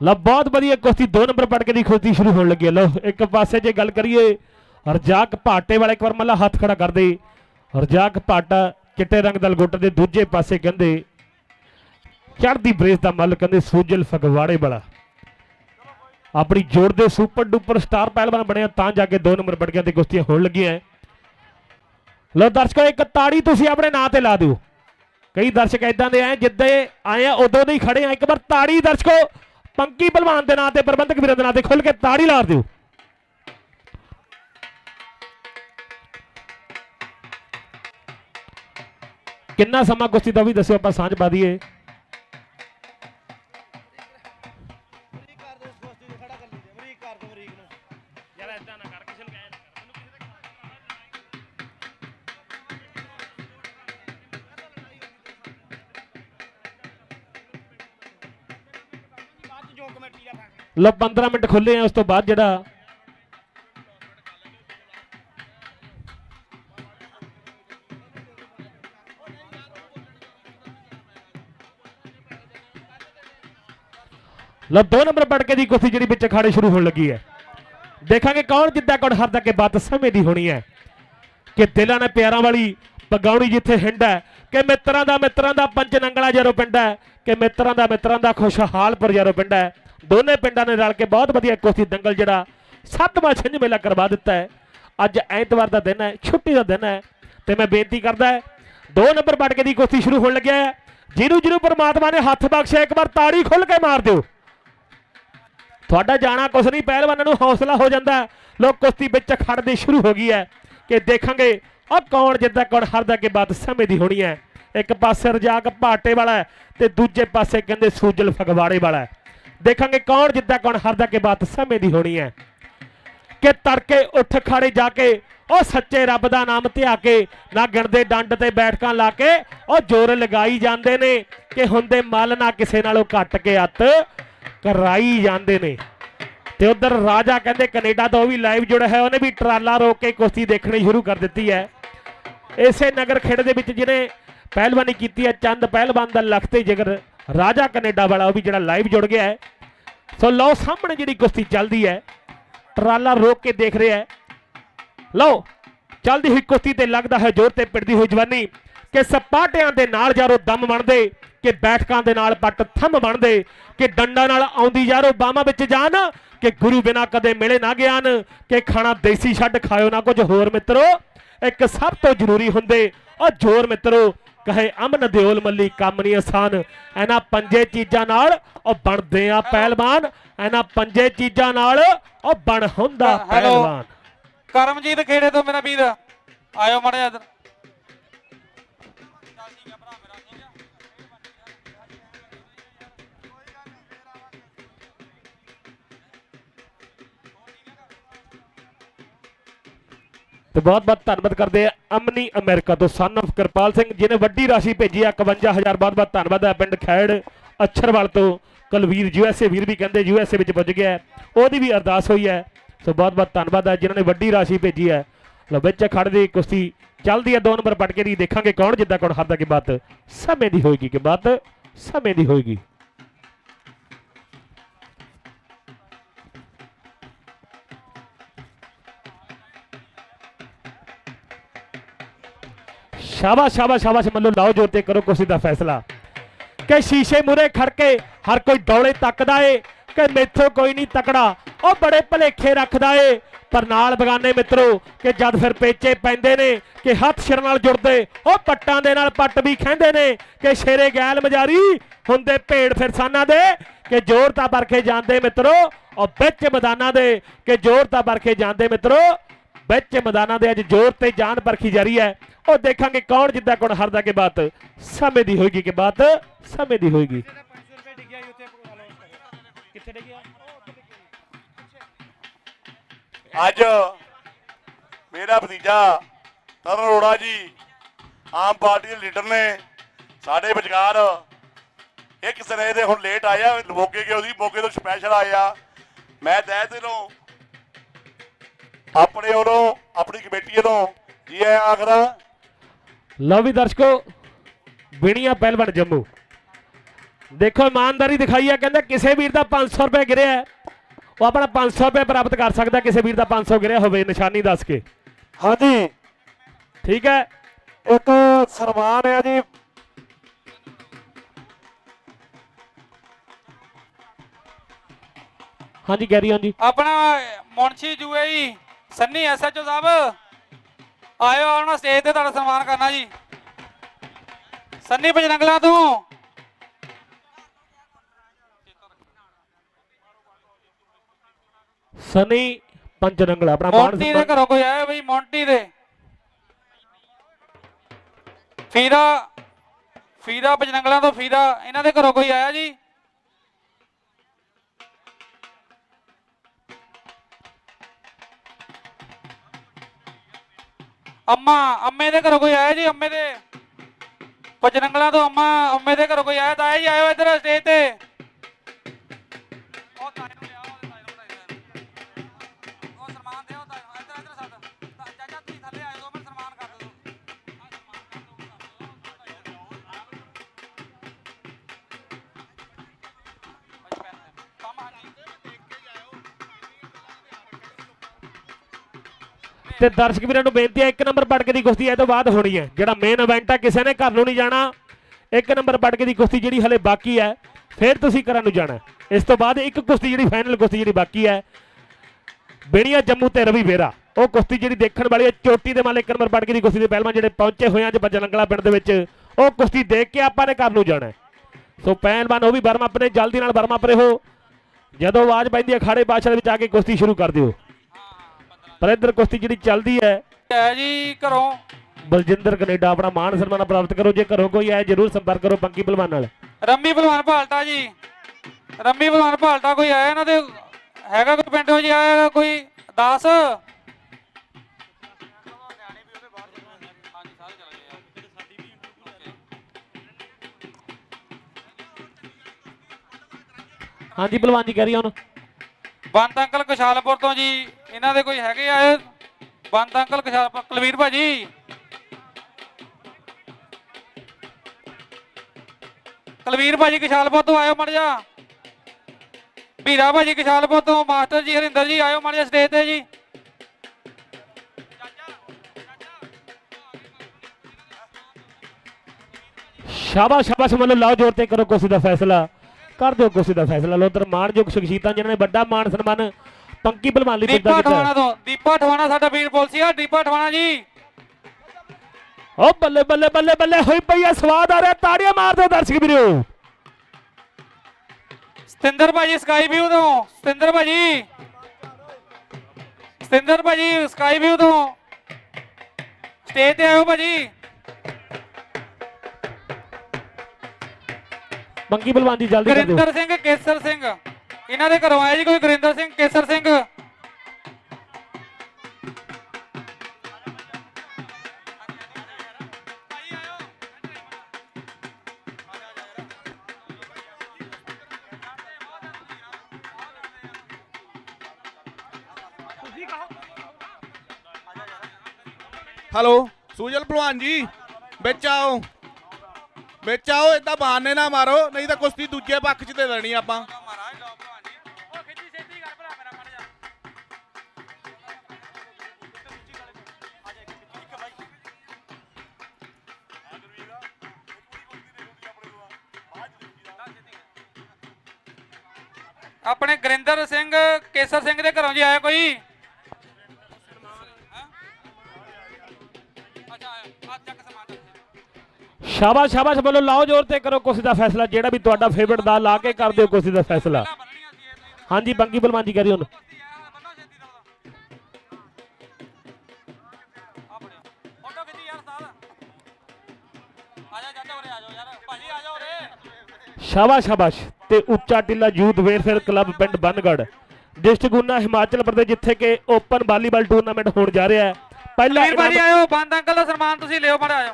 ਲਓ, ਬਹੁਤ ਵਧੀਆ ਕੁਸ਼ਤੀ 2 ਨੰਬਰ ਪਟਕੇ ਦੀ ਕੁਸ਼ਤੀ ਸ਼ੁਰੂ ਹੋਣ ਲੱਗੀ ਹੈ। ਲਓ, ਇੱਕ ਪਾਸੇ ਜੇ ਗੱਲ ਕਰੀਏ, ਰਜਾਕ ਭਾਟੇ ਵਾਲਾ ਇੱਕ ਵਾਰ ਮੱਲਾ ਹੱਥ ਖੜਾ ਕਰਦੇ ਰਜਾਕ ਭਾਟਾ ਚਿੱਟੇ ਰੰਗ ਦਾ ਲਗੋਟਾ ਦੇ ਦੂਜੇ ਪਾਸੇ ਕਹਿੰਦੇ, ਚੜ੍ਹਦੀ ਬ੍ਰੇਸ ਦਾ ਮੱਲ ਕਹਿੰਦੇ, ਸੂਜਲ ਫਗਵਾੜੇ ਵਾਲਾ। ਆਪਣੀ ਜੋੜ ਦੇ ਸੁਪਰ ਡੂਪਰ ਸਟਾਰ ਪਹਿਲਵਾਨ ਬਣਿਆ, ਤਾਂ ਜਾ ਕੇ 2 ਨੰਬਰ ਪਟਕਿਆਂ ਤੇ ਕੁਸ਼ਤੀਆਂ ਹੋਣ ਲੱਗੀਆਂ। ਲਓ, ਦਰਸ਼ਕੋ, ਇੱਕ ਤਾੜੀ ਤੁਸੀਂ ਆਪਣੇ ਨਾਂ ਤੇ ਲਾ ਦਿਓ। ਕਈ ਦਰਸ਼ਕ ਇਦਾਂ ਦੇ ਆਏ ਜਿੱਦੇ ਆਏ ਆ ਉਦੋਂ ਦੇ ਹੀ ਖੜੇ ਆ। ਇੱਕ ਵਾਰ ਤਾੜੀ ਦਰਸ਼ਕੋ ਪੰਕੀ ਪਹਿਲਵਾਨ ਦੇ ਨਾਂ ਤੇ ਪ੍ਰਬੰਧਕ ਵੀਰਾਂ ਦੇ ਨਾਂ ਤੇ ਖੁੱਲ ਕੇ ਤਾੜੀ ਲਾ ਦਿਓ। ਕਿੰਨਾ ਸਮਾਂ ਕੁਸ਼ਤੀ ਦਾ ਵੀ ਦੱਸਿਓ ਆਪਾਂ ਸਾਂਝ ਪਾ ਦਈਏ। ਬਰੀਕ ਕਰ ਦੋ ਇਸ ਕੁਸ਼ਤੀ ਨੂੰ ਖੜਾ ਕਰ ਲਈ ਬਰੀਕ ਕਰ ਦੋ ਬਰੀਕ ਨੂੰ। ਯਾਰ ਇਦਾਂ ਨਾ ਕਰ। ਚ ਕਮੇਟੀ ਦਾ ਫੈਸਲਾ ਲਓ 15 ਮਿੰਟ ਖੁੱਲੇ ਆ, ਉਸ ਤੋਂ ਬਾਅਦ ਜਿਹੜਾ ਲਓ 2 ਨੰਬਰ ਪਟਕੇ ਦੀ ਕੁਸ਼ਤੀ ਜਿਹੜੀ ਵਿੱਚ ਅਖਾੜੇ ਸ਼ੁਰੂ ਹੋਣ ਲੱਗੀ ਹੈ। ਦੇਖਾਂਗੇ ਕੌਣ ਜਿੱਦਾਂ ਕੌਣ ਹਾਰਦਾ, ਕਿ ਬਾਤ ਸਮੇਂ ਦੀ ਹੋਣੀ ਹੈ। ਕਿ ਦਿਲਾਂ ਨੇ ਪਿਆਰਾਂ ਵਾਲੀ ਪਗਾਉਣੀ ਜਿੱਥੇ ਹਿੰਡ ਹੈ, ਕਿ ਮਿੱਤਰਾਂ ਦਾ ਮਿੱਤਰਾਂ ਦਾ ਪੰਜ ਨੰਗਲਾ ਜਰੋ ਪਿੰਡ ਹੈ, ਕਿ ਮਿੱਤਰਾਂ ਦਾ ਮਿੱਤਰਾਂ ਦਾ ਖੁਸ਼ਹਾਲਪੁਰ ਜਰੋ ਪਿੰਡ ਹੈ। ਦੋਨੇ ਪਿੰਡਾਂ ਨੇ ਰਲ ਕੇ ਬਹੁਤ ਵਧੀਆ ਕੁਸ਼ਤੀ ਦੰਗਲ ਜਿਹੜਾ ਸੱਤਵਾਂ ਛਿੰਝ ਮੇਲਾ ਕਰਵਾ ਦਿੱਤਾ ਹੈ। ਅੱਜ ਐਤਵਾਰ ਦਾ ਦਿਨ ਹੈ, ਛੁੱਟੀ ਦਾ ਦਿਨ ਹੈ ਤੇ ਮੈਂ ਬੇਨਤੀ ਕਰਦਾ ਹੈ, ਦੋ ਨੰਬਰ ਪਟਕੇ ਦੀ ਕੁਸ਼ਤੀ ਸ਼ੁਰੂ ਹੋਣ ਲੱਗਿਆ ਹੈ। ਜਿਹਨੂੰ ਜਿਹਨੂੰ ਪਰਮਾਤਮਾ ਨੇ ਹੱਥ ਬਖਸ਼ਿਆ, ਇੱਕ ਵਾਰ ਤਾੜੀ ਖੁੱਲ ਕੇ ਮਾਰ ਦਿਓ। ਤੁਹਾਡਾ ਜਾਣਾ ਕੁਛ ਨਹੀਂ, ਪਹਿਲਵਾਨਾਂ ਨੂੰ ਹੌਸਲਾ ਹੋ ਜਾਂਦਾ ਲੋਕ ਕੁਸ਼ਤੀ ਵਿੱਚ ਖੜਦੇ ਸ਼ੁਰੂ ਹੋ ਗਈ ਹੈ ਕਿ ਦੇਖਾਂਗੇ ਉਹ ਕੌਣ ਜਿੱਦਾਂ ਕੌਣ ਹਰਦਾ ਕਿ ਬਾਤ ਸਮੇਂ ਦੀ ਹੋਣੀ ਹੈ। ਇੱਕ ਪਾਸੇ ਰਜਾਕ ਭਾਟੇ ਵਾਲਾ ਹੈ ਤੇ ਦੂਜੇ ਪਾਸੇ ਕਹਿੰਦੇ ਸੂਜਲ ਫਗਵਾੜੇ ਵਾਲਾ ਦੇਖਾਂਗੇ ਕੌਣ ਜਿੱਦਾਂ ਕੌਣ ਹਾਰਦਾ, ਕਿ ਬਾਤ ਸਮੇਂ ਦੀ ਹੋਣੀ ਹੈ। ਕਿ ਤੜਕੇ ਉੱਠ ਖੜੇ ਜਾ ਕੇ ਉਹ ਸੱਚੇ ਰੱਬ ਦਾ ਨਾਮ ਧਿਆ ਕੇ ਨਾ ਗਿਣਦੇ ਡੰਡ ਤੇ ਬੈਠਕਾਂ ਲਾ ਕੇ ਉਹ ਜੋਰ ਲਗਾਈ ਜਾਂਦੇ ਨੇ ਕਿ ਹੁੰਦੇ ਮਲ ਨਾ ਕਿਸੇ ਨਾਲੋਂ ਘੱਟ ਕੇ ਅੱਤ ਕਰਾਈ ਜਾਂਦੇ ਨੇ। ਤੇ ਉਧਰ ਰਾਜਾ ਕਹਿੰਦੇ ਕੈਨੇਡਾ ਤੋਂ ਉਹ ਵੀ ਲਾਈਵ ਜੁੜਿਆ ਹੈ ਉਹਨੇ ਵੀ ਟਰਾਲਾ ਰੋਕ ਕੇ ਕੁਸ਼ਤੀ ਦੇਖਣੀ ਸ਼ੁਰੂ ਕਰ ਦਿੱਤੀ ਹੈ। ਇਸੇ ਨਗਰ ਖੇਡ ਦੇ ਵਿੱਚ ਜਿਹਨੇ ਪਹਿਲਵਾਨੀ ਕੀਤੀ ਹੈ ਚੰਦ ਪਹਿਲਵਾਨ ਦਾ ਲਖਤੇ ਜਿਗਰ ਰਾਜਾ ਕੈਨੇਡਾ ਵਾਲਾ ਉਹ ਵੀ ਜਿਹੜਾ ਲਾਈਵ ਜੁੜ ਗਿਆ ਹੈ। ਸੋ ਲਓ ਸਾਹਮਣੇ ਜਿਹੜੀ ਕੁਸ਼ਤੀ ਚੱਲਦੀ ਹੈ, ਟਰਾਲਾ ਰੋਕ ਕੇ ਦੇਖ ਰਿਹਾ ਹੈ। ਲਓ, ਚੱਲਦੀ ਹੋਈ ਕੁਸ਼ਤੀ ਤੇ ਲੱਗਦਾ ਹੈ ਜ਼ੋਰ ਤੇ ਪਿੜਦੀ ਹੋਈ ਜਵਾਨੀ ਕਿ ਸਪਾਟਿਆਂ ਦੇ ਨਾਲ ਯਾਰੋ ਦਮ ਬਣਦੇ, ਕਿ ਬੈਠਕਾਂ ਦੇ ਨਾਲ ਪੱਟ ਥੰਮ ਬਣਦੇ, ਕਿ ਡੰਡਾ ਨਾਲ ਆਉਂਦੀ ਯਾਰੋ ਬਾਹਾਂ ਵਿੱਚ ਜਾਨ, ਕਿ ਗੁਰੂ ਬਿਨਾ ਕਦੇ ਮਿਲੇ ਨਾ ਗਿਆਨ, ਕਿ ਖਾਣਾ ਦੇਸੀ ਛੱਡ ਖਾਇਓ ਨਾ ਕੁਝ। ਹੋਰ ਮਿੱਤਰੋ, ਇੱਕ ਸਭ ਤੋਂ ਜ਼ਰੂਰੀ ਹੁੰਦੇ, ਉਹ ਜ਼ੋਰ ਮਿੱਤਰੋ ਕਹੇ ਅਮਨ ਦਿਓਲ ਮੱਲੀ ਕੰਮ ਨਹੀਂ ਆਸਾਨ। ਇਹਨਾਂ ਪੰਜੇ ਚੀਜ਼ਾਂ ਨਾਲ ਉਹ ਬਣਦੇ ਆ ਪਹਿਲਵਾਨ। ਇਹਨਾਂ ਪੰਜੇ ਚੀਜ਼ਾਂ ਨਾਲ ਉਹ ਬਣ ਹੁੰਦਾ ਹੈਲੋ। ਪਹਿਲਵਾਨ। ਕਰਮਜੀਤ ਖੇੜੇ ਤੋਂ ਮੇਰਾ ਵੀਰ ਆਇਓ ਮੜਿਆ ਇੱਧਰ। ਤੇ ਬਹੁਤ ਬਹੁਤ ਧੰਨਵਾਦ ਕਰਦੇ ਆ ਅਮਨੀ ਅਮਰੀਕਾ ਤੋਂ ਸਨ of ਕਿਰਪਾਲ ਸਿੰਘ, ਜਿਹਨੇ ਵੱਡੀ ਰਾਸ਼ੀ ਭੇਜੀ ਆ 51000 ਬਹੁਤ ਬਹੁਤ ਧੰਨਵਾਦ ਹੈ ਪਿੰਡ ਖੈੜ ਅਛਰਵਾਲ ਤੋਂ ਕੁਲਵੀਰ ਯੂਐਸਏ ਵੀਰ ਵੀ ਕਹਿੰਦੇ ਯੂਐਸਏ ਵਿੱਚ ਪੁੱਜ ਗਿਆ ਉਹਦੀ ਵੀ ਅਰਦਾਸ ਹੋਈ ਹੈ। ਸੋ ਬਹੁਤ ਬਹੁਤ ਧੰਨਵਾਦ ਹੈ ਜਿਨ੍ਹਾਂ ਨੇ ਵੱਡੀ ਰਾਸ਼ੀ ਭੇਜੀ ਹੈ। ਲੋ ਵਿੱਚ ਖੜ ਦੀ ਕੁਸ਼ਤੀ ਚੱਲਦੀ ਹੈ, ਦੋ ਨੰਬਰ ਪਟਕੇ ਦੀ ਦੇਖਾਂਗੇ ਕੌਣ ਜਿੱਦਾਂ ਕੌਣ ਹਾਰਦਾ ਕਿ ਬਾਤ। ਸਮੇਂ ਦੀ ਹੋਏਗੀ ਕਿ ਬਾਤ, ਸਮੇਂ ਦੀ ਹੋਏਗੀ। ਸ਼ਾਬਾਸ਼ ਸ਼ਾਬਾਸ਼ ਸ਼ਾਬਾਸ਼ ਮੱਲੋ ਲਾਓ ਜੋਰ ਤੇ ਕਰੋ ਕੁਸ਼ਤੀ ਦਾ ਫੈਸਲਾ। ਕਿ ਸ਼ੀਸ਼ੇ ਮੂਰੇ ਖੜ ਕੇ ਹਰ ਕੋਈ ਡੌਲੇ ਤੱਕਦਾ ਏ, ਕਿ ਮੈਥੋਂ ਕੋਈ ਨਹੀਂ ਤਕੜਾ, ਉਹ ਬੜੇ ਭਲੇਖੇ ਰੱਖਦਾ ਏ। ਪਰ ਨਾਲ ਬਗਾਨੇ ਮਿੱਤਰੋ, ਕਿ ਜਦ ਫਿਰ ਪੇਚੇ ਪੈਂਦੇ ਨੇ, ਕਿ ਹੱਥ ਸਿਰ ਨਾਲ ਜੁੜਦੇ, ਉਹ ਪੱਟਾਂ ਦੇ ਨਾਲ ਪੱਟ ਵੀ ਖੈਂਦੇ ਨੇ, ਕਿ ਸ਼ੇਰੇ ਗੈਲ ਮਜਾਰੀ ਹੁੰਦੇ ਭੇੜ ਫਿਰਸਾਨਾਂ ਦੇ, ਕਿ ਜ਼ੋਰ ਤਾਂ ਪਰਖੇ ਜਾਂਦੇ ਮਿੱਤਰੋ, ਉਹ ਵਿੱਚ ਮੈਦਾਨਾਂ ਦੇ, ਕਿ ਜ਼ੋਰ ਤਾਂ ਪਰਖੇ ਜਾਂਦੇ ਮਿੱਤਰੋ ਵਿੱਚ ਮੈਦਾਨਾਂ ਦੇ ਅੱਜ ਜ਼ੋਰ ਤੇ ਜਾਨ ਪਰਖੀ ਜਾ ਰਹੀ ਹੈ। ਉਹ ਦੇਖਾਂਗੇ ਕੌਣ ਜਿੱਦਾਂ ਕੌਣ ਹਾਰਦਾ ਕਿ ਬਾਤ ਸਮੇਂ ਦੀ ਹੋਏਗੀ ਕਿ ਬਾਤ ਸਮੇਂ ਦੀ ਹੋਏਗੀ। ਅੱਜ ਮੇਰਾ ਭਤੀਜਾ ਤਰਨ ਅਰੋੜਾ ਜੀ, ਆਮ ਪਾਰਟੀ ਦੇ ਲੀਡਰ ਨੇ ਸਾਡੇ ਵਿਚਕਾਰ ਇੱਕ ਸਨੇ ਦੇ ਹੁਣ ਲੇਟ ਆਇਆ, ਮੋਗੇ ਗਏ ਉਹਦੀ ਮੋਗੇ ਤੋਂ ਸਪੈਸ਼ਲ ਆਇਆ ਮੈਂ ਤਹਿ ਦਿਲੋਂ ਆਪਣੇ ਵੱਲੋਂ ਆਪਣੀ ਕਮੇਟੀ ਵੱਲੋਂ ਜੀ ਆਇਆਂ ਆਖਦਾ ਲਓ ਵੀ ਦਰਸ਼ਕੋ ਬਿਣੀਆਂ ਪਹਿਲਵਾਨ ਜੰਮੂ। ਦੇਖੋ ਇਮਾਨਦਾਰੀ ਦਿਖਾਈ ਹੈ ਕਹਿੰਦਾ ਕਿਸੇ ਵੀਰ ਦਾ 500 ਰੁਪਏ ਗਿਰਿਆ ਹੈ, ਉਹ ਆਪਣਾ 500 ਰੁਪਏ ਪ੍ਰਾਪਤ ਕਰ ਸਕਦਾ ਕਿਸੇ ਵੀਰ ਦਾ 500 ਗਿਰਿਆ ਹੋਵੇ ਨਿਸ਼ਾਨੀ ਦੱਸ ਕੇ। ਹਾਂਜੀ। ਠੀਕ ਹੈ। ਇੱਕ ਸਨਮਾਨ ਹੈ ਜੀ। ਹਾਂਜੀ ਕੈਰੀ ਔਨ ਜੀ। ਆਪਣਾ ਮੁਨਸ਼ੀ ਜੂਏਈ ਸੰਨੀ ਐਸਐਚਓ ਸਾਹਿਬ। ਆਇਓ ਆਉਣਾ ਸਟੇਜ ਤੇ ਤੁਹਾਡਾ ਸਨਮਾਨ ਕਰਨਾ ਜੀ। ਸੰਨੀ ਬਜਰੰਗਲਾ ਤੋਂ। ਸਨੀ ਪੰਚਰੰਗਲਾ ਆਪਣਾ ਮਾਨ ਮੌਂਟੀ ਦੇ ਘਰੋਂ ਕੋਈ ਆਇਆ ਬਈ ਮੌਂਟੀ ਦੇ? ਫੀਰਾ ਫੀਰਾ ਬਜਰੰਗਲਾ ਤੋਂ ਫੀਰਾ ਇਹਨਾਂ ਦੇ ਘਰੋਂ ਕੋਈ ਆਇਆ ਜੀ? ਅੰਮਾ, ਅੰਮੇ ਦੇ ਘਰੋਂ ਕੋਈ ਆਇਆ ਜੀ, ਅੰਮੇ ਦੇ? ਬਜਰੰਗਲਾ ਤੋਂ ਅੰਮਾ, ਅੰਮੇ ਦੇ ਘਰੋਂ ਕੋਈ ਆਇਆ ਤਾਂ ਆਇਆ ਜੀ, ਆਇਓ ਇੱਧਰ ਸਟੇਜ ਤੇ। ਤੇ ਦਰਸ਼ਕ ਵੀਰਾਂ ਨੂੰ ਬੇਨਤੀ ਹੈ, ਇੱਕ ਨੰਬਰ ਪਟਕੇ ਦੀ ਕੁਸ਼ਤੀ ਇਹ ਤੋਂ ਬਾਅਦ ਹੋਣੀ ਹੈ। ਜਿਹੜਾ ਮੇਨ ਇਵੈਂਟ ਹੈ ਕਿਸੇ ਨੇ ਘਰ ਨੂੰ ਨਹੀਂ ਜਾਣਾ, ਇੱਕ ਨੰਬਰ ਪਟਕੇ ਦੀ ਕੁਸ਼ਤੀ ਜਿਹੜੀ ਹਲੇ ਬਾਕੀ ਹੈ, ਫਿਰ ਤੁਸੀਂ ਘਰਾਂ ਨੂੰ ਜਾਣਾ ਇਸ ਤੋਂ ਬਾਅਦ ਇੱਕ ਕੁਸ਼ਤੀ ਜਿਹੜੀ ਫਾਈਨਲ ਕੁਸ਼ਤੀ ਜਿਹੜੀ ਬਾਕੀ ਹੈ ਬੇੜੀਆ ਜੰਮੂ ਤੇ ਰਵੀ ਵੇਰਾ ਉਹ ਕੁਸ਼ਤੀ ਜਿਹੜੀ ਦੇਖਣ ਵਾਲੀ ਹੈ, ਚੋਟੀ ਦੇ ਮਾਲੇ ਇੱਕ ਨੰਬਰ ਪਟਕੇ ਦੀ ਕੁਸ਼ਤੀ ਦੇ ਪਹਿਲਵਾਨ ਜਿਹੜੇ ਪਹੁੰਚੇ ਹੋਏ ਆ ਅੱਜ ਬੱਜਲੰਗਲਾ ਪਿੰਡ ਦੇ ਵਿੱਚ, ਉਹ ਕੁਸ਼ਤੀ ਦੇਖ ਕੇ ਆਪਾਂ ਨੇ ਘਰ ਨੂੰ ਜਾਣਾ ਹੈ। ਸੋ ਪਹਿਲਵਾਨ ਉਹ ਵੀ ਬਰਮਾ ਆਪਣੇ, ਜਲਦੀ ਨਾਲ ਬਰਮਾ ਪਰੇ ਹੋ। ਜਦੋਂ ਆਵਾਜ਼ ਪੈਂਦੀ ਹੈ ਖਾੜੇ ਬਾਦਸ਼ਾਹ ਦੇ ਵਿੱਚ ਆ ਕੇ ਕੁਸ਼ਤੀ ਸ਼ੁਰੂ ਕਰ ਦਿਓ। ਪਰ ਇੱਧਰ ਕੁਸ਼ਤੀ ਜਿਹੜੀ ਚੱਲਦੀ ਹੈ ਹੈ ਜੀ ਘਰੋਂ। ਬਲਜਿੰਦਰ ਕੈਨੇਡਾ ਆਪਣਾ ਮਾਣ ਸਨਮਾਨ ਪ੍ਰਾਪਤ ਕਰੋ ਜੇ ਘਰੋਂ ਕੋਈ ਆਏ ਜਰੂਰ ਸੰਪਰਕ ਕਰੋ ਪੰਕੀ ਪਹਿਲਵਾਨ ਨਾਲ। ਰੰਮੀ ਭਲਵਾਨ ਭਾਲਟਾ ਜੀ। ਰੰਮੀ ਭਲਵਾਨ ਭਾਲਟਾ ਕੋਈ ਆਇਆ ਇਹਨਾਂ ਦੇ ਹੈਗਾ ਕੋਈ ਪਿੰਡੋਂ ਜੀ ਆਇਆ ਕੋਈ? ਦਾਸ? ਹਾਂਜੀ ਪਹਿਲਵਾਨ ਜੀ ਕਰੀ ਹੁਣ। ਬੰਤ ਅੰਕਲ ਕਸ਼ਾਲਪੁਰ ਤੋਂ ਜੀ। ਇਹਨਾਂ ਦੇ ਕੋਈ ਹੈਗੇ ਆ? ਬੰਤ ਅੰਕਲ ਕਸ਼ਾਲਪੁਰ ਕੁਲਵੀਰ ਭਾਜੀ? ਕੁਲਵੀਰ ਭਾਜੀ ਕਸ਼ਾਲਪੁਰ ਤੋਂ ਆਇਓ ਮੜ ਜਾ ਵੀਰਾ ਭਾਜੀ ਕਸ਼ਾਲਪੁਰ ਤੋਂ, ਮਾਸਟਰ ਜੀ ਹਰਿੰਦਰ ਜੀ ਆਇਓ ਮੜ ਜਾ ਸਟੇਜ ਤੇ ਜੀ। ਸ਼ਾਬਾਸ਼ ਸ਼ਾਬਾਸ਼ ਮੱਲੋ ਲਾਓ ਜੋਰ ਤੇ ਕਰੋ ਕੁਸ਼ਤੀ ਦਾ ਫੈਸਲਾ। ਕਰ ਦਿਓ ਕੁਸ਼ਤੀ ਦਾ ਫੈਸਲਾ। ਲੋ ਮਾਣਯੋਗ ਸ਼ਖਸੀਅਤਾਂ ਜਿਨ੍ਹਾਂ ਨੇ ਵੱਡਾ ਮਾਣ ਸਨਮਾਨ ਪੰਕੀ ਪਹਿਲਵਾਨ ਲਈ ਦੀਪਾ ਠਵਾਣਾ ਤੋਂ ਦੀਪਾ ਠਵਾਣਾ ਸਾਡਾ ਵੀਰ ਪੁਲਸੀਆ ਦੀਪਾ ਠਵਾਣਾ ਜੀ। ਓ ਬੱਲੇ ਬੱਲੇ ਬੱਲੇ ਬੱਲੇ ਹੋਈ ਪਈ ਆ ਸਵਾਦ ਆ ਰਿਹਾ ਤਾੜੀਆਂ ਮਾਰ ਦਿਓ ਦਰਸ਼ਕ ਵੀਰੋ। ਸਤਿੰਦਰ ਭਾਜੀ ਸਕਾਈ ਵਿਊ ਤੋਂ ਸਤਿੰਦਰ ਭਾਜੀ। ਸਤਿੰਦਰ ਭਾਜੀ ਸਕਾਈ ਵਿਊ ਤੋਂ। ਸਟੇਜ ਤੇ ਆਇਓ ਭਾਜੀ। ਪੰਕੀ ਪਹਿਲਵਾਨ ਜੀ ਜਲਦੀ ਕਰ ਦਿਓ। ਗੁਰਿੰਦਰ ਸਿੰਘ ਕੇਸਰ ਸਿੰਘ। ਇਹਨਾਂ ਦੇ ਘਰੋਂ ਆਇਆ ਜੀ ਕੋਈ ਗੁਰਿੰਦਰ ਸਿੰਘ, ਕੇਸਰ ਸਿੰਘ। ਹੈਲੋ, ਸੂਜਲ ਭਲਵਾਨ ਜੀ, ਵਿੱਚ ਆਓ। ਵਿੱਚ ਆਓ ਇਦਾਂ ਬਹਾਨੇ ਨਾ ਮਾਰੋ, ਨਹੀਂ ਤਾਂ ਕੁਸ਼ਤੀ ਦੂਜੇ ਪੱਖ 'ਚ ਦੇ ਦੇਣੀ ਆਪਾਂ। ਆਪਣੇ ਗੁਰਿੰਦਰ ਸਿੰਘ ਕੇਸਰ ਸਿੰਘ ਦੇ ਘਰੋਂ ਜੀ ਆਇਆ ਕੋਈ? ਸ਼ਾਬਾਸ਼ ਸ਼ਾਬਾਸ਼ ਬੋਲੋ ਲਾਓ ਜੋਰ ਤੇ ਕਰੋ ਕੁਸ਼ਤੀ ਦਾ ਫੈਸਲਾ ਜਿਹੜਾ ਵੀ ਤੁਹਾਡਾ ਫੇਵਰਟ ਦਾ ਲਾ ਕੇ ਕਰ ਦਿਓ ਕੁਸ਼ਤੀ ਦਾ ਫੈਸਲਾ। ਹਾਂਜੀ ਪੰਕੀ ਪਹਿਲਵਾਨ ਜੀ ਕਰੀ ਹੁਣ। ਸ਼ਾਬਾਸ਼ ਸ਼ਾਬਾਸ਼ ਤੇ ਉੱਚਾ ਟਿੱਲਾ ਯੂਥ ਵੇਲਫੇਅਰ ਕਲੱਬ ਪਿੰਡ ਬੰਨਗੜ। ਡਿਸਟ੍ਰਿਕਟ ਗੁਨਾ ਹਿਮਾਚਲ ਪ੍ਰਦੇਸ਼ ਜਿੱਥੇ ਕਿ ਓਪਨ ਵਾਲੀਬਾਲ ਟੂਰਨਾਮੈਂਟ ਹੋਣ ਜਾ ਰਿਹਾ ਹੈ। ਪਹਿਲਾ ਵੀਰ ਭਾਜੀ ਆਇਓ ਬੰਦ ਅੰਕਲ ਦਾ ਸਨਮਾਨ ਤੁਸੀਂ ਲਿਓ ਮੜਾ ਆਇਓ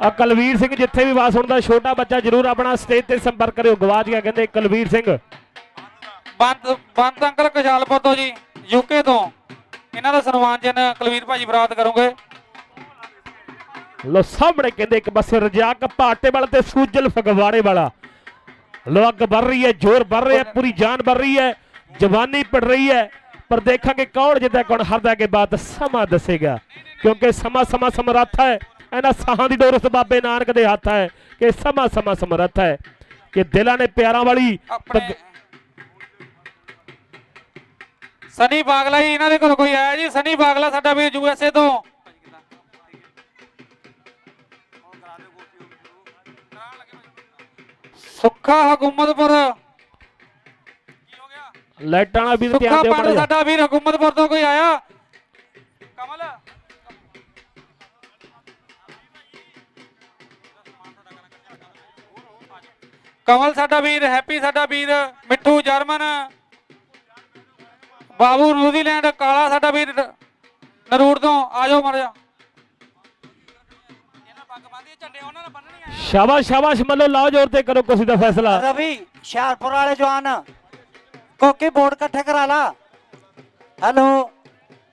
ਆ ਕਲਵੀਰ ਸਿੰਘ ਜਿੱਥੇ ਵੀ ਵਾਸ ਹੁੰਦਾ ਛੋਟਾ ਬੱਚਾ ਜਰੂਰ ਆਪਣਾ ਸਟੇਜ ਤੇ ਸੰਪਰਕ ਕਰਿਓ। ਗਵਾਚ ਗਿਆ ਕਹਿੰਦੇ ਕਲਵੀਰ ਸਿੰਘ। ਬੰਦ ਬੰਦ ਅੰਕਲ ਕਸ਼ਾਲਪੁਰ ਤੋਂ ਜੀ ਯੂਕੇ ਤੋਂ। ਇਹਨਾਂ ਦਾ ਸਨਮਾਨ ਜਨ ਕੁਲਵੀਰ ਭਾਜੀ ਬਰਾਤ ਕਰੋਗੇ। ਲੋ ਸਾਹਮਣੇ ਕਹਿੰਦੇ ਇੱਕ ਪਾਸੇ ਰਜਾਕ ਭਾਟੇ ਵਾਲਾ ਤੇ ਸੂਜਲ ਫਗਵਾੜੇ ਵਾਲਾ। ਲੋ ਅੱਗ ਵੱਧ ਰਹੀ ਹੈ ਜ਼ੋਰ ਵੱਧ ਰਿਹਾ ਪੂਰੀ ਜਾਨ ਵੱਧ ਰਹੀ ਹੈ ਜਵਾਨੀ ਪੜ ਰਹੀ ਹੈ। ਪਰ ਦੇਖਾਂਗੇ ਕੌਣ ਜਿੱਦਾਂ ਕੌਣ ਹਾਰਦਾ ਕੇ ਬਾਅਦ ਸਮਾਂ ਦੱਸੇਗਾ। ਕਿਉਂਕਿ ਸਮਾਂ ਸਮਾਂ ਸਮਰੱਥ ਹੈ। ਇਹਨਾਂ ਸਾਹਾਂ ਦੀ ਡੋਰ ਬਾਬੇ ਨਾਨਕ ਦੇ ਹੱਥ ਹੈ ਕਿ ਸਮਾਂ ਸਮਾਂ ਸਮਰੱਥ ਹੈ। ਕਿ ਦਿਲਾਂ ਨੇ ਪਿਆਰਾਂ ਵਾਲੀ ਸਨੀ ਬਾਗਲਾ ਜੀ ਇਹਨਾਂ ਦੇ ਕੋਲ ਕੋਈ ਆਇਆ ਜੀ? ਸਨੀ ਬਾਗਲਾ ਸਾਡਾ ਵੀਰ ਯੂਐਸਏ ਤੋਂ। ਸੁੱਖਾ ਹਕੂਮਤਪੁਰ। ਲਾਈਟਾਂ ਵਾਲਾ ਵੀ ਸੁੱਖਾ ਧਿਆਨ ਦਿਓ ਜਿਹਾ। ਸਾਡਾ ਵੀਰ ਹਕੂਮਤਪੁਰ ਤੋਂ ਕੋਈ ਆਇਆ? ਕਮਲ। ਕਮਲ ਸਾਡਾ ਵੀਰ ਹੈਪੀ ਸਾਡਾ ਵੀਰ ਮਿੱਠੂ ਜਰਮਨ। ਬਾਬੂ ਨਿਊਜ਼ੀਲੈਂਡ ਕਾਲਾ ਸਾਡਾ ਵੀਰ। ਨਰੂੜ ਤੋਂ ਆ ਜਾਓ ਮਰ ਜਾ ਸ਼ਾਬਾਸ਼ ਸ਼ਾਬਾਸ਼ ਮੱਲੋ ਲਾਓ ਜ਼ੋਰ ਤੇ ਕਰੋ ਕੁਛ ਦਾ ਫੈਸਲਾ। ਰਵੀ ਹੁਸ਼ਿਆਰਪੁਰ ਵਾਲੇ ਜਵਾਨ ਕੋਕੀ ਬੋਰਡ ਇਕੱਠੇ ਕਰਾ ਲਾ। ਹੈਲੋ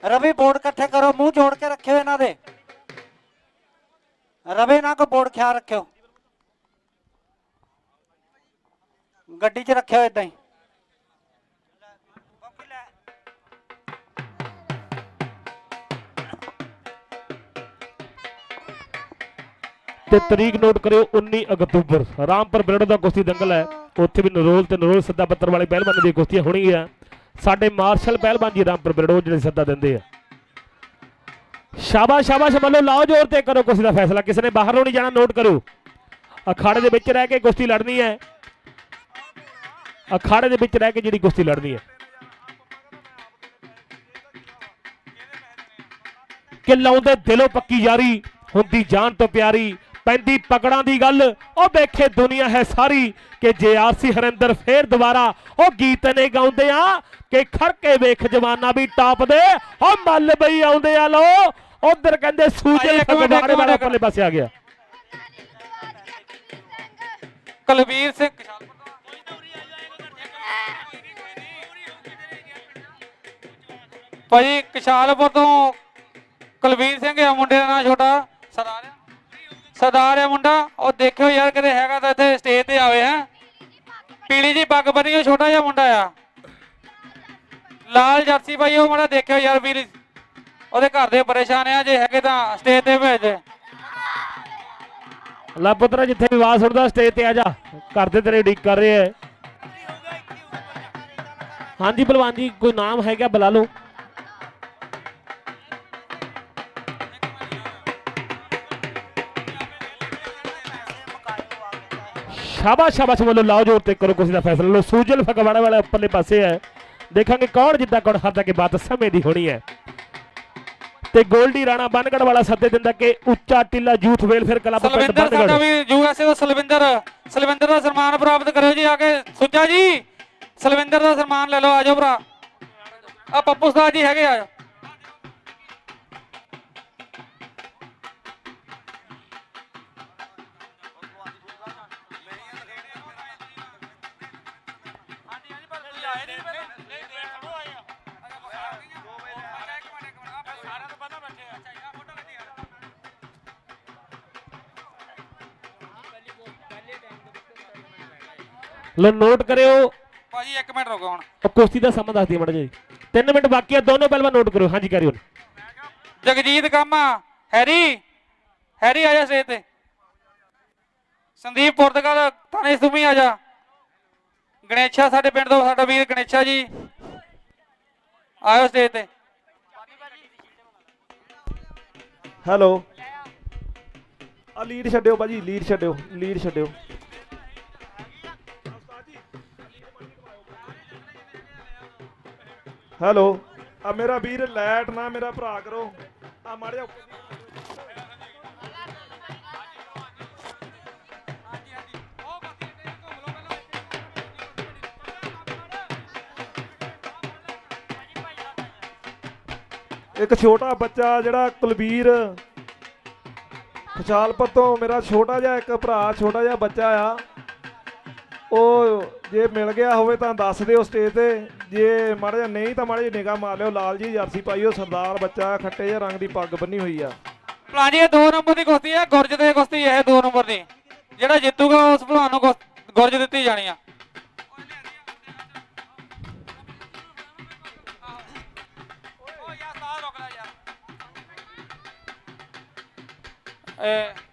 ਰਵੀ ਬੋਰਡ ਇਕੱਠੇ ਕਰੋ ਮੂੰਹ ਜੋੜ ਕੇ ਰੱਖਿਓ ਇਹਨਾਂ ਦੇ। ਰਵੀ ਨਾ ਕੋ ਬੋਰਡ ਖਿਆਲ ਰੱਖਿਓ। ਗੱਡੀ 'ਚ ਰੱਖਿਓ ਇਦਾਂ ਹੀ। ਤੇ ਤਰੀਕ ਨੋਟ ਕਰਿਓ 19 ਅਕਤੂਬਰ। ਰਾਮਪੁਰ ਬਰੜ ਦਾ ਕੁਸ਼ਤੀ ਦੰਗਲ ਹੈ। ਉੱਥੇ ਵੀ ਨਰੋਲ ਤੇ ਨਰੋਲ ਸੱਦਾ ਪੱਤਰ ਵਾਲੇ ਪਹਿਲਵਾਨ ਦੀ ਕੁਸ਼ਤੀਆਂ ਹੋਣੀ ਸਾਡੇ ਮਾਰਸ਼ਲ ਪਹਿਲਵਾਨ ਜੀ ਰਾਮਪੁਰ ਬਰੜ ਜਿਹੜੇ ਸੱਦਾ ਦਿੰਦੇ ਆ। ਸ਼ਾਬਾਸ਼ ਸ਼ਾਬਾਸ਼ ਮੱਲੋ ਲਾਓ ਜ਼ੋਰ ਤੇ ਕਰੋ ਕੁਸ਼ਤੀ ਦਾ ਫੈਸਲਾ। ਕਿਸੇ ਨੇ ਬਾਹਰ ਨੂੰ ਨਹੀਂ ਜਾਣਾ, ਨੋਟ ਕਰੋ ਅਖਾੜੇ ਦੇ ਵਿੱਚ ਰਹਿ ਕੇ ਕੁਸ਼ਤੀ ਲੜਨੀ ਹੈ। ਅਖਾੜੇ ਦੇ ਵਿੱਚ ਰਹਿ ਕੇ ਜਿਹੜੀ ਕੁਸ਼ਤੀ ਲੜਨੀ ਹੈ। ਕਿ ਲਾਉਂਦੇ ਦਿਲੋਂ ਪੱਕੀ ਯਾਰੀ, ਹੁੰਦੀ ਜਾਨ ਤੋਂ ਪਿਆਰੀ। ਪੈਂਦੀ ਪਕੜਾਂ ਦੀ ਗੱਲ। ਉਹ ਵੇਖੇ ਦੁਨੀਆ ਹੈ ਸਾਰੀ ਕਿ ਜੇ ਆਰਸੀ ਹਰਿੰਦਰ ਫੇਰ ਦੁਬਾਰਾ ਉਹ ਗੀਤ ਨੇ ਗਾਉਂਦੇ ਆ ਕਿ ਖੜਕੇ ਵੇਖ ਜਵਾਨਾ ਵੀ ਟਾਪ ਦੇ ਉਹ ਮੱਲ ਬਈ ਆਉਂਦੇ ਆ ਲੋ। ਉਧਰ ਕਹਿੰਦੇ ਇੱਕ ਫਗਵਾੜੇ ਵਾਲਾ। ਪਰਲੇ ਪਾਸੇ ਆ ਗਿਆ। ਕੁਲਵੀਰ ਸਿੰਘ। ਭਾਜੀ ਕਸ਼ਾਲਪੁਰ ਤੋਂ ਕੁਲਵੀਰ ਸਿੰਘ ਆ ਮੁੰਡੇ ਦਾ ਨਾਂ ਛੋਟਾ। ਸਰਦਾਰ ਆ ਮੁੰਡਾ, ਉਹ ਦੇਖਿਓ ਯਾਰ ਕਿਤੇ ਹੈਗਾ ਤਾਂ ਇੱਥੇ ਸਟੇਜ ਤੇ ਆਵੇ, ਹੈ। ਪੀਲੀ ਜੀ ਪੱਗ ਬੰਨੀ ਉਹ ਛੋਟਾ ਜਿਹਾ ਮੁੰਡਾ ਆ। ਲਾਲ ਜਰਸੀ ਭਾਈ ਉਹ ਮੁੰਡਾ ਦੇਖਿਓ ਯਾਰ ਵੀਰ, ਉਹਦੇ ਘਰ ਦੇ ਪਰੇਸ਼ਾਨ ਆ, ਜੇ ਹੈਗੇ ਤਾਂ ਸਟੇਜ ਤੇ ਭੇਜ ਦੇ। ਲੈ ਪੁੱਤਰਾ, ਜਿੱਥੇ ਵੀ ਆਵਾਜ਼ ਸੁਣਦਾ ਸਟੇਜ ਤੇ ਆ ਜਾ। ਘਰ ਦੇ ਤੇਰੇ ਉਡੀਕ ਕਰ ਰਹੇ ਐ ਹਾਂਜੀ ਭਲਵਾਨ ਜੀ, ਕੋਈ ਨਾਮ ਹੈਗਾ ਬੁਲਾ ਲਓ। ਸ਼ਾਬਾਸ਼ ਸ਼ਾਬਾਸ਼ ਵੱਲੋਂ ਲਾਓ ਜੋਰ ਤੇ ਕਰੋ ਕੁਛ ਦਾ ਫੈਸਲਾ। ਲੋ ਸੂਜਲ ਫਗਵਾੜਾ ਵਾਲਾ ਉੱਪਰਲੇ ਪਾਸੇ ਹੈ। ਦੇਖਾਂਗੇ ਕੌਣ ਜਿੱਦਾਂ ਕੌਣ ਹਾਰਦਾ ਕਿ ਬਾਤ ਸਮੇਂ ਦੀ ਹੋਣੀ ਹੈ। ਤੇ ਗੋਲਡੀ ਰਾਣਾ ਬਨਗੜ ਵਾਲਾ ਸੱਦੇ ਦਿੰਦਾ ਕਿ Uccha Tilla youth welfare club ਪਿੰਡ ਸਲਵਿੰਦਰ ਸਾਡਾ ਵੀ ਯੂਐਸਏ ਤੋਂ ਸਲਵਿੰਦਰ ਸਲਵਿੰਦਰ ਦਾ ਸਨਮਾਨ ਪ੍ਰਾਪਤ ਕਰਿਓ ਜੀ ਆ ਕੇ। ਸੁੱਚਾ ਜੀ ਸਲਵਿੰਦਰ ਦਾ ਸਨਮਾਨ ਲੈ ਲਓ ਆਜੋ ਭਰਾ। ਆ ਪੱਪੂ ਉਸਤਾਦ ਜੀ ਹੈਗੇ ਆ। ਲੋ ਨੋਟ ਕਰਿਓ। ਭਾਜੀ 1 ਮਿੰਟ ਰੁਕੋ ਹੁਣ। ਉਹ ਕੁਸ਼ਤੀ ਦਾ ਸਮਾਂ ਦੱਸ ਦਿਓ ਮੜਾ ਜੀ। 3 ਮਿੰਟ ਬਾਕੀ ਆ ਦੋਨੋਂ ਪਹਿਲਵਾਨ ਨੋਟ ਕਰੋ ਹਾਂਜੀ ਕਰਿਓ। ਜਗਜੀਤ ਕਾਮਾ ਹੈਰੀ ਹੈਰੀ ਆ ਜਾ ਸਟੇਜ ਤੇ। ਸੰਦੀਪ ਪੁਰਤਗਾਲ ਤਾਨੇ ਵੀ ਆ ਜਾ। ਗਣੇਸ਼ਾ ਸਾਡੇ ਪਿੰਡ ਤੋਂ ਸਾਡਾ ਵੀਰ ਗਣੇਸ਼ਾ ਜੀ। ਆਇਓ ਸਟੇਜ ਤੇ। ਹੈਲੋ ਆ ਲੀਡ ਛੱਡਿਓ ਭਾਜੀ ਲੀਡ ਛੱਡਿਓ ਲੀਡ ਛੱਡਿਓ। ਹੈਲੋ। ਆ ਮੇਰਾ ਵੀਰ ਲੈਟ ਨਾ, ਮੇਰਾ ਭਰਾ ਕਰੋ। ਆ ਮਾੜਿਆ ਇੱਕ ਛੋਟਾ ਬੱਚਾ ਜਿਹੜਾ ਕੁਲਬੀਰ ਖੁਸ਼ਾਲਪੁਰ ਤੋਂ ਮੇਰਾ ਛੋਟਾ ਜਿਹਾ ਇੱਕ ਭਰਾ, ਛੋਟਾ ਜਿਹਾ ਬੱਚਾ ਆ। ਉਹ ਜੇ ਮਿਲ ਗਿਆ ਹੋਵੇ ਤਾਂ ਦੱਸ ਦਿਓ ਸਟੇਜ ਤੇ। ਜੇ ਮਾੜਾ ਜਿਹਾ ਨਹੀਂ ਤਾਂ ਮਾੜੀ ਜਿਹੀ ਨਿਗਾਹ ਮਾਰ ਲਿਓ। ਲਾਲ ਜੀ ਜਰਸੀ ਪਾਈ ਉਹ ਸਰਦਾਰ ਬੱਚਾ ਖੱਟੇ ਜਿਹੇ ਰੰਗ ਦੀ ਪੱਗ ਬੰਨੀ ਹੋਈ ਆ। ਭਲਵਾਨ ਜੀ, ਇਹ 2 ਨੰਬਰ ਦੀ ਕੁਸ਼ਤੀ ਹੈ ਗੁਰਜ ਦੇ ਕੁਸ਼ਤੀ ਇਹ 2 ਨੰਬਰ ਦੀ। ਜਿਹੜਾ ਜਿੱਤੂਗਾ ਉਸ ਭਲਾ ਨੂੰ ਗੁਰਜ ਦਿੱਤੀ ਜਾਣੀ ਆ। ਇਹ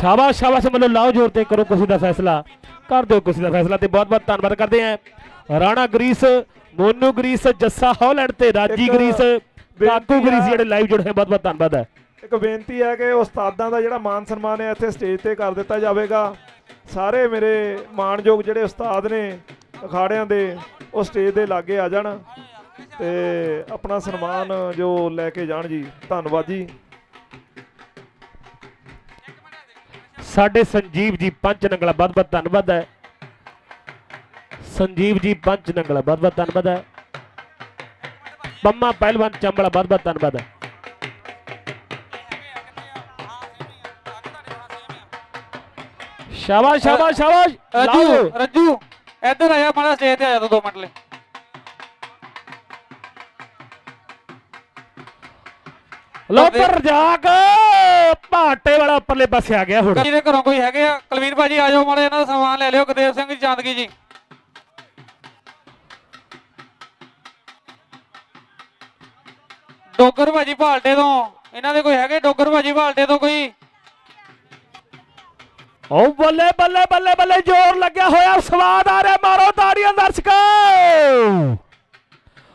ਸ਼ਾਬਾਸ਼ ਸ਼ਾਬਾਸ਼ ਮਤਲਬ ਲਾਓ ਜ਼ੋਰ ਤੇ ਕਰੋ ਕੁਸ਼ਤੀ ਦਾ ਫੈਸਲਾ। ਕਰ ਦਿਓ ਕੁਸ਼ਤੀ ਦਾ ਫੈਸਲਾ ਤੇ ਬਹੁਤ ਬਹੁਤ ਧੰਨਵਾਦ ਕਰਦੇ ਆਂ Rana Greece Monu Greece Jassa Holland ਤੇ ਰਾਜੀ ਗਰੀਸ ਕਾਕੂ ਗਰੀਸ ਜਿਹੜੇ ਲਾਈਵ ਜੁੜੇ ਹੋਏ ਬਹੁਤ ਬਹੁਤ ਧੰਨਵਾਦ ਹੈ। ਇੱਕ ਬੇਨਤੀ ਹੈ ਕਿ ਉਸਤਾਦਾਂ ਦਾ ਜਿਹੜਾ ਮਾਨ ਸਨਮਾਨ ਹੈ ਇੱਥੇ ਸਟੇਜ ਤੇ ਕਰ ਦਿੱਤਾ ਜਾਵੇਗਾ। ਸਾਰੇ ਮੇਰੇ ਮਾਣਯੋਗ ਜਿਹੜੇ ਉਸਤਾਦ ਨੇ ਅਖਾੜਿਆਂ ਦੇ ਉਹ ਸਟੇਜ ਦੇ ਲਾਗੇ ਆ ਜਾਣ ਤੇ ਆਪਣਾ ਸਨਮਾਨ ਜੋ ਲੈ ਕੇ ਜਾਣ ਜੀ। ਧੰਨਵਾਦ ਜੀ। ਸਾਡੇ ਸੰਜੀਵ ਜੀ ਪੰਚ ਨੰਗਲਾ ਬਹੁਤ ਬਹੁਤ ਧੰਨਵਾਦ ਹੈ। ਸੰਜੀਵ ਜੀ ਪੰਚ ਨੰਗਲਾ ਬਹੁਤ ਬਹੁਤ ਧੰਨਵਾਦ ਹੈ। ਪੰਮਾ ਪਹਿਲਵਾਨ ਚੰਬਲਾ ਬਹੁਤ ਬਹੁਤ ਧੰਨਵਾਦ ਹੈ। ਸ਼ਾਬਾਸ਼ ਸ਼ਾਬਾਸ਼ ਸ਼ਾਬਾਸ਼। ਰੱਜੂ ਲਾਓ। ਰੱਜੂ ਇੱਧਰ ਆਇਆ ਮਾੜਾ ਸਟੇਜ ਤੇ ਆ ਜਾ ਤੂੰ 2 ਮਿੰਟ ਲਈ। ਲੋ ਪਰ ਜਾ ਕੇ ਭਾਟੇ ਵਾਲਾ ਉੱਪਰਲੇ ਪਾਸੇ ਆ ਗਿਆ ਹੁਣ। ਕਦੀ ਦੇ ਘਰੋਂ ਕੋਈ ਹੈਗੇ ਆ? ਕੁਲਵੀਰ ਭਾਜੀ ਆ ਜਾਓ ਮਾੜਾ ਇਹਨਾਂ ਦਾ ਸਮਾਨ ਲੈ ਲਿਓ ਗੁਰਦੇਵ ਸਿੰਘ ਜੀ ਚਾਂਦਗੀ ਜੀ। ਡੋਗਰ ਭਾਜੀ ਭਾਲਟੇ ਤੋਂ। ਇਹਨਾਂ ਦੇ ਕੋਈ ਹੈਗੇ ਡੋਗਰ ਭਾਜੀ ਭਾਲਟੇ ਤੋਂ ਕੋਈ? ਓ ਬੱਲੇ ਬੱਲੇ ਬੱਲੇ ਬੱਲੇ ਜ਼ੋਰ ਲੱਗਿਆ ਹੋਇਆ ਸਵਾਦ ਆ ਰਿਹਾ ਮਾਰੋ ਤਾੜੀਆਂ ਦਰਸ਼ਕੋ।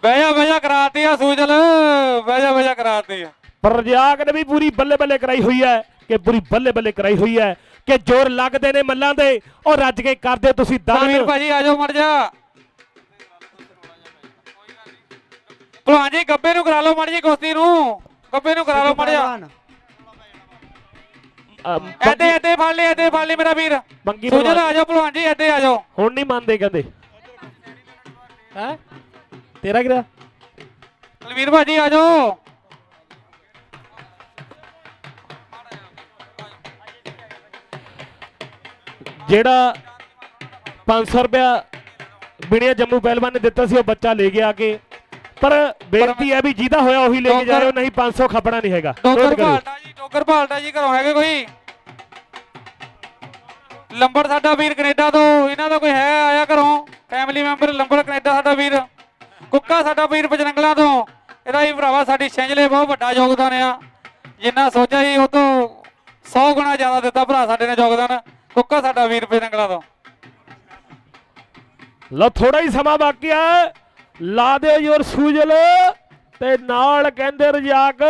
ਬਹਿ ਜਾ ਬਹਿ ਜਾ ਕਰਾਤੀ ਆ ਸੂਜਲ ਬਹਿ ਜਾ ਬਹਿ ਜਾ ਕਰਾਤੀ ਆ। ਪ੍ਰਜਾਗ ਨੇ ਵੀ ਪੂਰੀ ਬੱਲੇ ਬੱਲੇ ਕਰਾਈ ਹੋਈ ਹੈ ਕਿ ਪੂਰੀ ਬੱਲੇ ਬੱਲੇ ਕਰਾਈ ਹੋਈ ਹੈ ਕਿ ਜ਼ੋਰ ਲੱਗਦੇ ਨੇ ਮੱਲਾਂ ਦੇ ਉਹ ਰੱਜ ਕੇ ਕਰਦੇ ਤੁਸੀਂ ਦਾਨ ਭਾਜੀ ਆ ਜਾਓ ਮਰ ਜਾ। ਭਲਵਾਨ ਜੀ ਗੱਬੇ ਨੂੰ ਕਰਾ ਲਓ ਮੜ ਜੀ ਕੁਸ਼ਤੀ ਨੂੰ। ਗੱਬੇ ਨੂੰ ਕਰਾ ਲਓ ਮੜ ਜਾ। ਐਦੇ ਐਦੇ ਫੜ ਲੈ ਐਦੇ ਫੜ ਲੈ ਮੇਰਾ ਵੀਰ। ਮੰਗੀ ਸੂਜਲ। ਆ ਜਾਓ ਭਲਵਾਨ ਜੀ ਐਦੇ ਆ ਜਾਓ। ਹੁਣ ਨਹੀਂ ਮੰਨਦੇ ਕਹਿੰਦੇ। ਹੈ? ਤੇਰਾ ਕਿਹੜਾ ਕੁਲਵੀਰ ਭਾਜੀ ਆ ਜਾਓ। ਜਿਹੜਾ 500 ਰੁਪਿਆ ਬਿੜੀਆ ਜੰਮੂ ਪਹਿਲਵਾਨ ਨੇ ਦਿੱਤਾ ਸੀ ਉਹ ਬੱਚਾ ਲੈ ਗਿਆ ਕੇ ਪਰ ਬੇਨਤੀ ਹੈ ਵੀ ਜਿਹਦਾ ਹੋਇਆ ਉਹੀ ਲੈ ਕੇ ਜਾਇਓ ਨਹੀਂ 500 ਖਪਣਾ ਨਹੀਂ ਹੈਗਾ। ਕਰਿਓ। ਭਾਲਟਾ ਜੀ ਡੋਗਰ ਭਾਲਟਾ ਜੀ ਘਰੋਂ ਹੈਗੇ ਕੋਈ? ਲੰਬੜ ਸਾਡਾ ਵੀਰ ਕੈਨੇਡਾ ਤੋਂ ਇਹਨਾਂ ਦਾ ਕੋਈ ਹੈ ਆਇਆ ਘਰੋਂ? ਫੈਮਿਲੀ ਮੈਂਬਰ ਲੰਬੜ ਕੈਨੇਡਾ ਸਾਡਾ ਵੀਰ। ਕੁੱਕਾ ਸਾਡਾ ਵੀਰ ਬਜਰੰਗਲਾ ਤੋਂ। ਇਹਦਾ ਹੀ ਭਰਾਵਾ ਸਾਡੀ ਛਿੰਝਲੇ ਬਹੁਤ ਵੱਡਾ ਯੋਗਦਾਨ ਆ। ਜਿੰਨਾ ਸੋਚਿਆ ਸੀ ਉਹ ਤੋਂ 100 ਗੁਣਾ ਜ਼ਿਆਦਾ ਦਿੱਤਾ ਭਰਾ ਸਾਡੇ ਨੇ ਯੋਗਦਾਨ। ਕੁੱਕਾ ਸਾਡਾ ਵੀਰ ਬਜਰੰਗਲਾ ਤੋਂ। ਲਓ ਥੋੜਾ ਹੀ ਸਮਾਂ ਬਾਕੀ ਹੈ ਲਾ ਦਿਓ ਯੋਰ ਸੂਜਲ ਤੇ ਨਾਲ ਕਹਿੰਦੇ ਰਜਾਕ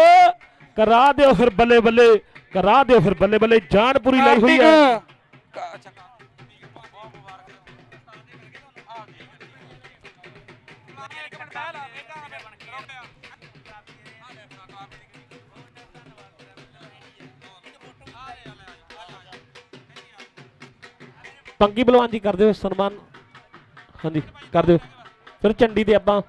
ਕਰਾ ਦਿਓ ਫਿਰ ਬੱਲੇ ਬੱਲੇ ਕਰਾ ਦਿਓ ਫਿਰ ਬੱਲੇ ਬੱਲੇ। ਜਾਨ ਪੂਰੀ ਲਈ ਹੋਈ ਹੈ ਪੰਗੀ ਬਲਵਾਨ ਜੀ ਕਰ ਦਿਓ ਸਨਮਾਨ। ਹਾਂਜੀ ਕਰ ਦਿਓ ਫਿਰ ਚੰਡੀ ਤੇ ਆਪਾਂ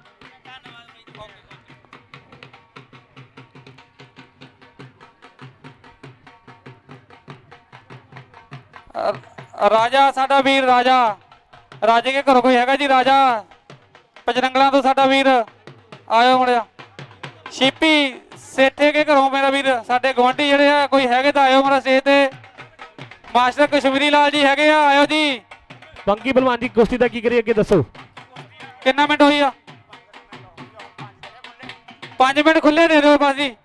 ਰਾਜਾ ਸਾਡਾ ਵੀਰ, ਰਾਜਾ। ਰਾਜੇ ਕੇ ਘਰੋਂ ਕੋਈ ਹੈਗਾ ਜੀ, ਰਾਜਾ? ਪਜਰੰਗਲਾਂ ਤੋਂ ਸਾਡਾ ਵੀਰ। ਆਇਓ ਮੁੜਿਆ ਸ਼ੀਪੀ ਸੇਠੇ ਕੇ ਘਰੋਂ ਮੇਰਾ ਵੀਰ। ਸਾਡੇ ਗਵਾਂਢੀ ਜਿਹੜੇ ਆ, ਕੋਈ ਹੈਗੇ ਤਾਂ ਆਇਓ ਮੇਰਾ ਸਟੇਜ ਤੇ। ਮਾਸਟਰ ਕਸ਼ਮੀਰੀ ਲਾਲ ਜੀ ਹੈਗੇ ਆ ਆਇਓ ਜੀ। ਪੰਗੀ ਬਲਵਾਨ ਜੀ ਕੁਸ਼ਤੀ ਦਾ ਕੀ ਕਰੀਏ ਅੱਗੇ ਦੱਸੋ। ਕਿੰਨਾ ਮਿੰਟ ਹੋਈ ਆ? 5 ਮਿੰਟ ਖੁੱਲੇ ਦੇ ਦਿਓ ਬਸ ਜੀ।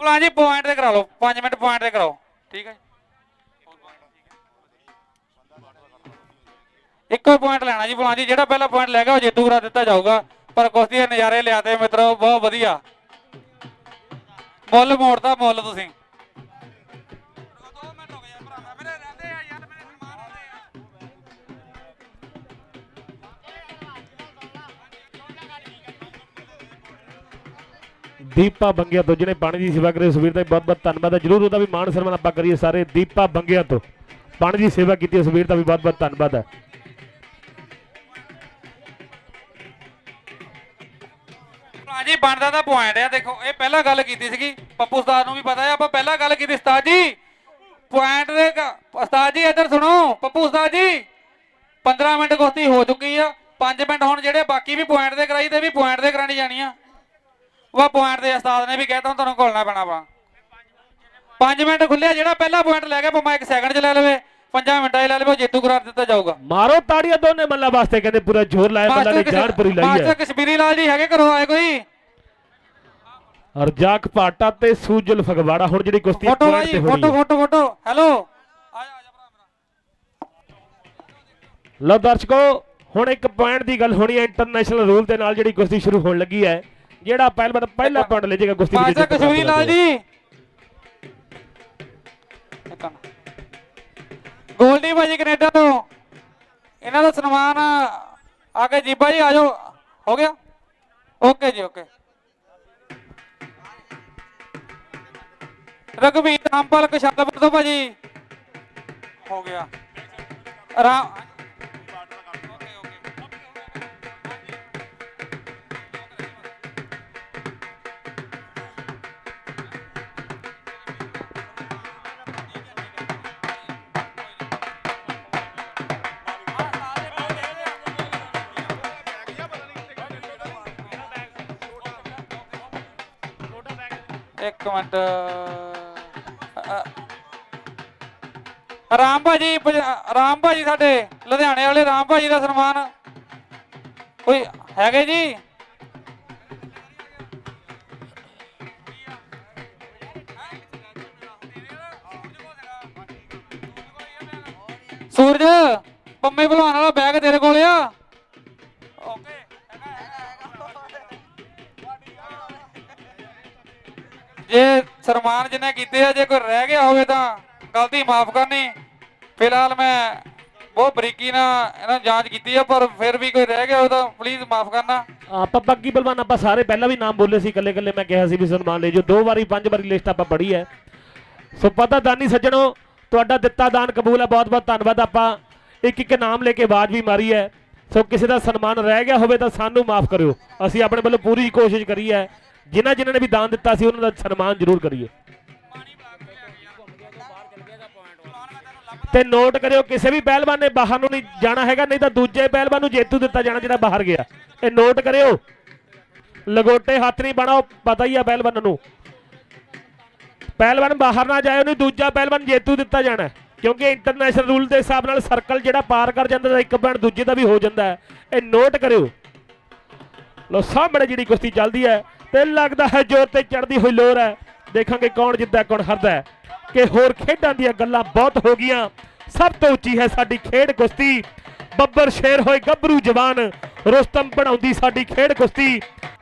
ਭਲਵਾਨ ਜੀ ਪੁਆਇੰਟ ਤੇ ਕਰਾ ਲਓ। 5 ਮਿੰਟ ਪੁਆਇੰਟ ਤੇ ਕਰਾਓ। ਠੀਕ ਹੈ ਇੱਕੋ ਪੁਆਇੰਟ ਲੈਣਾ ਜੀ ਭਲਵਾਨ ਜੀ, ਜਿਹੜਾ ਪਹਿਲਾ ਪੁਆਇੰਟ ਲੈ ਗਿਆ ਉਹ ਜੇਤੂ ਕਰਾ ਦਿੱਤਾ ਜਾਊਗਾ। ਪਰ ਕੁਸ਼ਤੀ ਦੇ ਨਜ਼ਾਰੇ ਲਿਆਤੇ ਮਿੱਤਰੋ, ਬਹੁਤ ਵਧੀਆ। ਮੁੱਲ ਮੋੜਦਾ ਮੁੱਲ ਤੁਸੀਂ। ਦੀਪਾ ਬੰਗਿਆ ਤੋਂ, ਜਿਹੜੇ ਪਾਣੀ ਦੀ ਸੇਵਾ ਕਰੀ ਸੁਵੀਰ ਦਾ ਵੀ ਬਹੁਤ ਬਹੁਤ ਧੰਨਵਾਦ ਹੈ। ਜਰੂਰ ਉਹਦਾ ਵੀ ਮਾਣ ਸਨਮਾਨ ਆਪਾਂ ਕਰੀਏ ਸਾਰੇ ਦੀਪਾ ਬੰਗਿਆ ਤੋਂ। ਪਾਣੀ ਦੀ ਸੇਵਾ ਕੀਤੀ ਹੈ, ਸੁਵੀਰ ਦਾ ਵੀ ਬਹੁਤ ਬਹੁਤ ਧੰਨਵਾਦ ਹੈ। ਜੀ ਬਣਦਾ ਦਾ ਪੁਆਇੰਟ ਆ। ਦੇਖੋ ਇਹ ਪਹਿਲਾਂ ਗੱਲ ਕੀਤੀ ਸੀਗੀ। ਪੱਪੂ ਉਸਤਾਦ ਨੂੰ ਵੀ ਪਤਾ ਹੈ ਆਪਾਂ ਪਹਿਲਾਂ ਗੱਲ ਕੀਤੀ। ਉਸਤਾਦ ਜੀ ਪੁਆਇੰਟ ਦੇ ਉਸਤਾਦ ਜੀ ਇੱਧਰ ਸੁਣੋ। ਪੱਪੂ ਉਸਤਾਦ ਜੀ 15 ਮਿੰਟ ਕੁਸ਼ਤੀ ਹੋ ਚੁੱਕੀ ਆ। 5 ਮਿੰਟ ਹੁਣ ਜਿਹੜੇ ਬਾਕੀ ਵੀ ਪੁਆਇੰਟ ਦੇ ਕਰਾਈ ਤੇ ਵੀ ਪੁਆਇੰਟ ਦੇ ਕਰਾਣੀ ਜਾਣੀ ਆ। ਉਹ ਪੁਆਇੰਟ ਦੇ ਉਸਤਾਦ ਨੇ ਵੀ ਕਹਿਤਾ ਤੁਹਾਨੂੰ ਘੋਲਣਾ ਪੈਣਾ ਵਾ। 5 ਮਿੰਟ ਖੁੱਲਿਆ ਜਿਹੜਾ ਪਹਿਲਾ ਪੁਆਇੰਟ ਲੈ ਗਿਆ ਭਾਵੇਂ 1 ਸੈਕਿੰਡ ਚ ਲੈ ਲਵੇ। 5 ਮਿੰਟਾਂ ਲੈ ਲਵੇ ਜੇਤੂ ਕਰਾਰ ਦਿੱਤਾ ਜਾਊਗਾ। ਮਾਰੋ ਤਾੜੀਆਂ ਦੋਨੇ ਮੱਲਾ ਵਾਸਤੇ ਕਹਿੰਦੇ ਪੂਰਾ ਜ਼ੋਰ ਲਾਇਆ ਮੱਲਾ ਨੇ ਜਾਨ ਪੂਰੀ ਲਾਈ ਮਾਸਟਰ ਹੈ ਕਸ਼ਮੀਰੀ ਲਾਲ ਜੀ ਹੈਗੇ ਘਰੋਂ ਆਏ ਕੋਈ? ਅਰਜਾਕ ਪਾਟਾ ਤੇ ਸੂਜਲ ਫਗਵਾੜਾ ਹੁਣ ਜਿਹੜੀ ਕੁਸ਼ਤੀ ਫੋਟੋ ਭਾਈ ਹੋਣੀ ਫੋਟੋ ਹੈ। Photo photo hello. ਭਰਾ ਮੇਰਾ ਲਓ ਦਰਸ਼ਕੋ ਹੁਣ ਇੱਕ ਪੁਆਇੰਟ ਦੀ ਗੱਲ ਹੋਣੀ ਹੈ ਇੰਟਰਨੈਸ਼ਨਲ ਰੂਲ ਦੇ ਨਾਲ ਜਿਹੜੀ ਕੁਸ਼ਤੀ ਸ਼ੁਰੂ ਹੋਣ ਲੱਗੀ ਹੈ ਜਿਹੜਾ ਪਹਿਲਵਾਨ ਪਹਿਲਾ ਪੁਆਇੰਟ ਲੈ ਜਾਏਗਾ ਕੁਸ਼ਤੀ ਮਾਸਟਰ ਜਿੱਤ ਕਸ਼ਮੀਰੀ ਲਾਲ ਪ੍ਰਾਪਤ ਜੀ ਇੱਕ ਮਿੰਟ। ਗੋਲਡੀ ਭਾਜੀ ਕੈਨੇਡਾ ਤੋਂ। ਇਹਨਾਂ ਦਾ ਸਨਮਾਨ ਆ ਕੇ ਜੀਬਾ ਜੀ ਆ ਜਾਓ। ਹੋ ਗਿਆ? ਓਕੇ ਜੀ ਓਕੇ। ਰਗਵੀਰ ਰਾਮਪਾਲ ਕਸ਼ਾਲਪੁਰ ਤੋਂ ਭਾਜੀ। ਹੋ ਗਿਆ। ਰਾਮ ਇੱਕ ਮਿੰਟ। ਰਾਮ ਭਾਜੀ ਰਾਮ ਭਾਜੀ ਸਾਡੇ ਲੁਧਿਆਣੇ ਵਾਲੇ, ਰਾਮ ਭਾਜੀ ਦਾ ਸਨਮਾਨ। ਕੋਈ ਹੈਗੇ ਜੀ? ਸੂਰਜ, ਪੰਮੇ ਭਲਵਾਨ ਵਾਲਾ ਬੈਗ ਤੇਰੇ ਕੋਲ ਆ? ਓਕੇ ਜੇ ਸਨਮਾਨ ਜਿੰਨੇ ਕੀਤੇ ਆ, ਜੇ ਕੋਈ ਰਹਿ ਗਿਆ ਹੋਵੇ ਤਾਂ ਗਲਤੀ ਮਾਫ ਕਰਨੀ। ਫਿਲਹਾਲ ਮੈਂ ਬਹੁਤ ਬਰੀਕੀ ਨਾਲ ਇਹਨਾਂ ਜਾਂਚ ਕੀਤੀ ਆ, ਪਰ ਫਿਰ ਵੀ ਕੋਈ ਰਹਿ ਗਿਆ ਹੋਵੇ ਪਲੀਜ਼ ਮਾਫ ਕਰਨਾ। ਆਪਾਂ ਬੱਗੀ ਬਲਵਾਨ, ਆਪਾਂ ਸਾਰੇ ਪਹਿਲਾਂ ਵੀ ਨਾਮ ਬੋਲੇ ਸੀ, ਇਕੱਲੇ ਇਕੱਲੇ ਮੈਂ ਕਿਹਾ ਸੀ ਵੀ ਸਨਮਾਨ ਲੈ ਜੋ ਦੋ ਵਾਰੀ, ਪੰਜ ਵਾਰੀ ਲਿਸਟ ਆਪਾਂ ਪੜ੍ਹੀ ਹੈ। ਸੋ ਪਤਾ ਦਾਨੀ ਸੱਜਣੋ, ਤੁਹਾਡਾ ਦਿੱਤਾ ਦਾਨ ਕਬੂਲ ਹੈ, ਬਹੁਤ ਬਹੁਤ ਧੰਨਵਾਦ। ਆਪਾਂ ਇੱਕ ਇੱਕ ਨਾਮ ਲੈ ਕੇ ਆਵਾਜ਼ ਵੀ ਮਾਰੀ ਹੈ। ਸੋ ਕਿਸੇ ਦਾ ਸਨਮਾਨ ਰਹਿ ਗਿਆ ਹੋਵੇ ਤਾਂ ਸਾਨੂੰ ਮਾਫ ਕਰਿਓ। ਅਸੀਂ ਆਪਣੇ ਵੱਲੋਂ ਪੂਰੀ ਕੋਸ਼ਿਸ਼ ਕਰੀ ਹੈ। ਜਿਨ੍ਹਾਂ ਜਿਨ੍ਹਾਂ ਨੇ ਵੀ ਦਾਨ ਦਿੱਤਾ ਸੀ, ਉਹਨਾਂ ਦਾ ਸਨਮਾਨ ਜ਼ਰੂਰ ਕਰੀਏ। ਤੇ ਨੋਟ ਕਰਿਓ, ਕਿਸੇ ਵੀ ਪਹਿਲਵਾਨ ਨੇ ਬਾਹਰ ਨੂੰ ਨਹੀਂ ਜਾਣਾ ਹੈਗਾ, ਨਹੀਂ ਤਾਂ ਦੂਜੇ ਪਹਿਲਵਾਨ ਨੂੰ ਜੇਤੂ ਦਿੱਤਾ ਜਾਣਾ ਜਿਹੜਾ ਬਾਹਰ ਗਿਆ। ਇਹ ਨੋਟ ਕਰਿਓ। ਲਗੋਟੇ ਹੱਥ ਨਹੀਂ ਬਣਾਓ, ਪਤਾ ਹੀ ਆ ਪਹਿਲਵਾਨ ਨੂੰ। ਪਹਿਲਵਾਨ ਬਾਹਰ ਨਾ ਜਾਏ, ਉਹਨੂੰ ਦੂਜਾ ਪਹਿਲਵਾਨ ਜੇਤੂ ਦਿੱਤਾ ਜਾਣਾ ਕਿਉਂਕਿ ਇੰਟਰਨੈਸ਼ਨਲ ਰੂਲ ਦੇ ਹਿਸਾਬ ਨਾਲ ਸਰਕਲ ਜਿਹੜਾ ਪਾਰ ਕਰ ਜਾਂਦਾ, ਤਾਂ ਇੱਕ ਪੁਆਇੰਟ ਦੂਜੇ ਦਾ ਵੀ ਹੋ ਜਾਂਦਾ ਹੈ। ਇਹ ਨੋਟ ਕਰਿਓ। ਲੋ ਸਾਹਮਣੇ ਜਿਹੜੀ ਕੁਸ਼ਤੀ ਚੱਲਦੀ ਹੈ, ਤੇ ਲੱਗਦਾ ਹੈ ਜ਼ੋਰ ਤੇ ਚੜਦੀ ਹੋਈ ਲੋਰ ਹੈ। ਦੇਖਾਂਗੇ ਕੌਣ ਜਿੱਤਦਾ, ਕੌਣ ਹਾਰਦਾ ਹੈ। ਕਿ ਹੋਰ ਖੇਡਾਂ ਦੀਆਂ ਗੱਲਾਂ ਬਹੁਤ ਹੋ ਗਈਆਂ। ਸਭ ਤੋਂ ਉੱਚੀ ਹੈ ਸਾਡੀ ਖੇਡ ਕੁਸ਼ਤੀ। ਬੱਬਰ ਸ਼ੇਰ ਹੋਏ ਗੱਭਰੂ ਜਵਾਨ ਰੁਸਤਮ ਬਣਾਉਂਦੀ ਸਾਡੀ ਖੇਡ ਕੁਸ਼ਤੀ।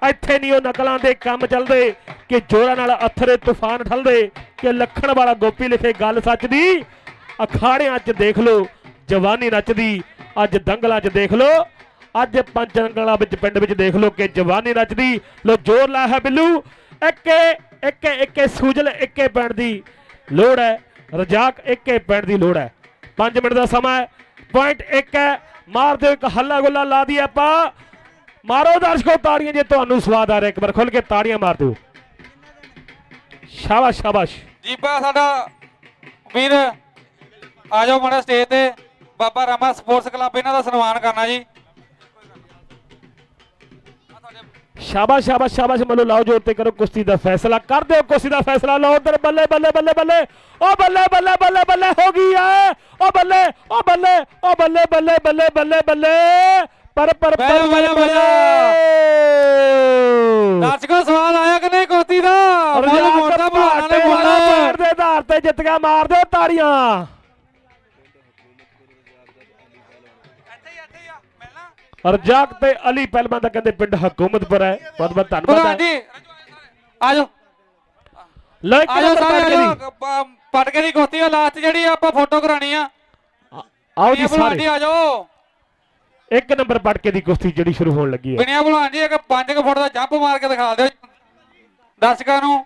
ਇੱਥੇ ਨਹੀਂ ਉਹ ਨਕਲਾਂ ਦੇ ਕੰਮ ਚੱਲਦੇ ਕਿ ਜੋਰਾਂ ਨਾਲ ਅਥਰੇ ਤੂਫਾਨ ਠਲਦੇ ਕਿ ਲੱਖਣ ਵਾਲਾ ਗੋਪੀ ਲਿਖੇ ਗੱਲ ਸੱਚ ਦੀ। ਅਖਾੜਿਆਂ 'ਚ ਦੇਖ ਲਓ, ਜਵਾਨੀ ਨੱਚਦੀ, ਅੱਜ ਦੰਗਲਾਂ 'ਚ ਦੇਖ ਲਓ, ਅੱਜ ਪੰਜ ਦੰਗਲਾਂ ਵਿੱਚ ਪਿੰਡ ਵਿੱਚ ਦੇਖ ਲਓ ਕਿ ਜਵਾਨੀ ਨੱਚਦੀ। ਲੋ ਜ਼ੋਰ ਲਾਇਆ ਹੈ ਬਿੱਲੂ। ਇੱਕੇ ਇੱਕੇ ਇੱਕੇ ਸੂਜਲ, ਇੱਕੇ ਪਿੰਡ ਦੀ। ਲੋੜ ਹੈ। ਰਜਾਕ ਇੱਕੇ ਪਿੰਡ ਦੀ ਲੋੜ ਹੈ। 5 ਮਿੰਟ ਦਾ ਸਮਾਂ ਹੈ। ਪੁਆਇੰਟ 1 ਹੈ। ਮਾਰ ਦਿਓ ਇੱਕ ਹੱਲਾ ਗੁੱਲਾ ਲਾ ਦੀ ਆਪਾਂ। ਮਾਰੋ ਦਰਸ਼ਕੋ, ਤਾੜੀਆਂ ਜੇ ਤੁਹਾਨੂੰ ਸਵਾਦ ਆ ਰਿਹਾ। ਇੱਕ ਵਾਰ ਖੁੱਲ ਕੇ ਤਾੜੀਆਂ ਮਾਰ ਦਿਓ। ਸ਼ਾਬਾਸ਼ ਸ਼ਾਬਾਸ਼। ਜੀਬਾ ਸਾਡਾ ਵੀਰ, ਆ ਜਾਓ ਮਾੜਾ ਸਟੇਜ ਤੇ। ਬਾਬਾ ਰਾਮਾ ਸਪੋਰਟਸ ਕਲੱਬ ਇਹਨਾਂ ਦਾ ਸਨਮਾਨ ਕਰਨਾ ਜੀ। ਸ਼ਾਬਾਸ਼ ਸ਼ਾਬਾਸ਼ ਸ਼ਾਬਾਸ਼ ਮੱਲੋ ਲਾਓ ਜੋਰ ਤੇ ਕਰੋ ਕੁਸ਼ਤੀ ਦਾ ਫੈਸਲਾ। ਕਰ ਦਿਓ ਕੁਸ਼ਤੀ ਦਾ ਫੈਸਲਾ। ਲਾਓ ਉਧਰ ਬੱਲੇ ਬੱਲੇ ਬੱਲੇ ਬੱਲੇ। ਓ ਬੱਲੇ ਬੱਲੇ ਬੱਲੇ ਬੱਲੇ ਹੋ ਗਈ ਐ। ਓ ਬੱਲੇ ਓ ਬੱਲੇ ਓ ਬੱਲੇ ਬੱਲੇ ਬੱਲੇ ਬੱਲੇ ਬੱਲੇ। ਪਰ ਪਰ ਪਰ ਬਹਿ ਜਾ। ਦਰਸ਼ਕੋ ਸਵਾਲ ਆਇਆ ਕਿ ਨਹੀਂ ਕੋਤੀ ਦਾ? ਮੋੜਦਾ ਨੇ ਦੇ ਆਧਾਰ ਤੇ ਜਿੱਤ ਗਿਆ ਮਾਰ ਦਿਓ ਤਾੜੀਆਂ। ਰਜਾਕ ਤੇ ਅਲੀ ਪਹਿਲਵਾਨ ਦਾ ਕਹਿੰਦੇ ਪਿੰਡ ਹਕੂਮਤਪੁਰ ਹੈ। ਬਹੁਤ ਬਹੁਤ ਧੰਨਵਾਦ ਭਲਵਾਨ ਹੈ। ਜੀ ਆ ਜਾਓ ਲਓ ਇੱਕ ਨੰਬਰ ਸਾਰੇ ਪਟਕੇ ਆ ਦੀ ਜਾਓ ਪ- ਪਟਕੇ ਦੀ ਕੋਤੀ ਆ ਲਾਸਟ ਜਿਹੜੀ ਆ, ਆਪਾਂ ਫੋਟੋ ਕਰਾਣੀ ਆ। ਆਓ ਜੀ ਬਿਨੀਆ ਜੀ ਸਾਰੇ ਇੱਕ ਨੰਬਰ ਪਟਕੇ ਦੀ ਕੁਸ਼ਤੀ ਜਿਹੜੀ ਸ਼ੁਰੂ ਹੋਣ ਲੱਗੀ ਹੈ। ਬਿਨੀਆ ਭਲਵਾਨ ਜੀ ਇੱਕ 5 ਫੁੱਟ ਦਾ ਜੰਪ ਮਾਰ ਕੇ ਦਿਖਾ ਦਿਓ ਦਰਸ਼ਕਾਂ ਨੂੰ।